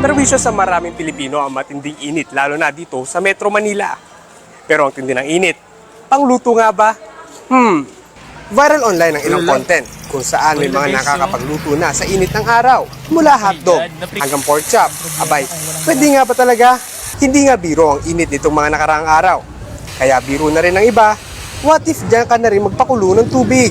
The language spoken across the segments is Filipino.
Perwisyo sa maraming Pilipino ang matinding init, lalo na dito sa Metro Manila. Pero ang tindi ng init, pangluto nga ba? Hmm. Viral online ang ilang content kung saan may mga nakakapagluto na sa init ng araw. Mula hotdog hanggang pork chop. Abay, pwede nga ba talaga? Hindi nga biro ang init nitong mga nakaraang araw. Kaya biro na rin ng iba, what if dyan ka na rin magpakulo ng tubig?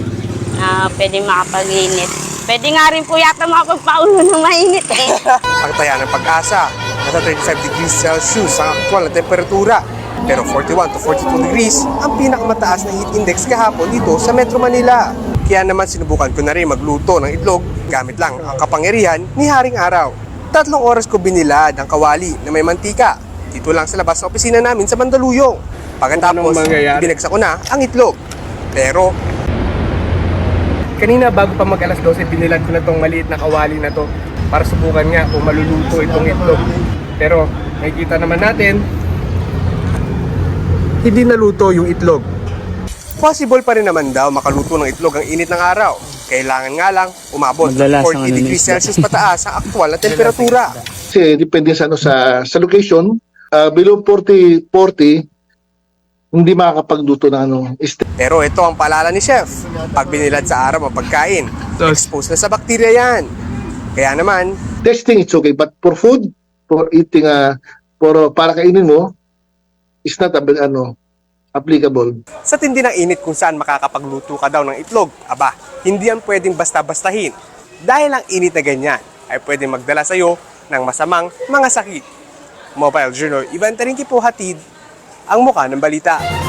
Ah, pwede makapag-init. Pwede nga rin po yata makapagpaulo ng mainit eh. Ang taya ng pag-asa, nasa 35 degrees Celsius ang aktual na temperatura. Pero 41 to 42 degrees ang pinakamataas na heat index kahapon dito sa Metro Manila. Kaya naman sinubukan ko na rin magluto ng itlog gamit lang ang kapangyarihan ni Haring Araw. Tatlong oras ko binilad ang kawali na may mantika. Dito lang sa labas ng opisina namin sa Mandaluyong. Pagkatapos, binagsak ko na ang itlog. Pero Kanina bago pa mag alas 12, binilad ko na tong maliit na kawali na to para subukan nga kung maluluto itong itlog. Pero nakikita naman natin, hindi naluto yung itlog. Possible pa rin naman daw makaluto ng itlog ang init ng araw. Kailangan nga lang umabot ng Maglalasang 40 ano degrees. Celsius pataas ang aktual na temperatura. Kasi depende sa ano sa sa location, ah, below 40 40 hindi makakapagluto ng ano steak. Pero ito ang paalala ni Chef. Pag binilad sa araw ang pagkain, exposed na sa bakterya yan. Kaya naman, Testing it's okay but for food, for eating uh, for para kainin mo is not a, ano applicable. sa tindi ng init kung saan makakapagluto ka daw ng itlog, aba, hindi yan pwedeng basta-bastahin. Dahil ang init na ganyan ay pwedeng magdala sa'yo ng masamang mga sakit. Mobile Journal, Ivan Tarinki po hatid ang muka ng balita.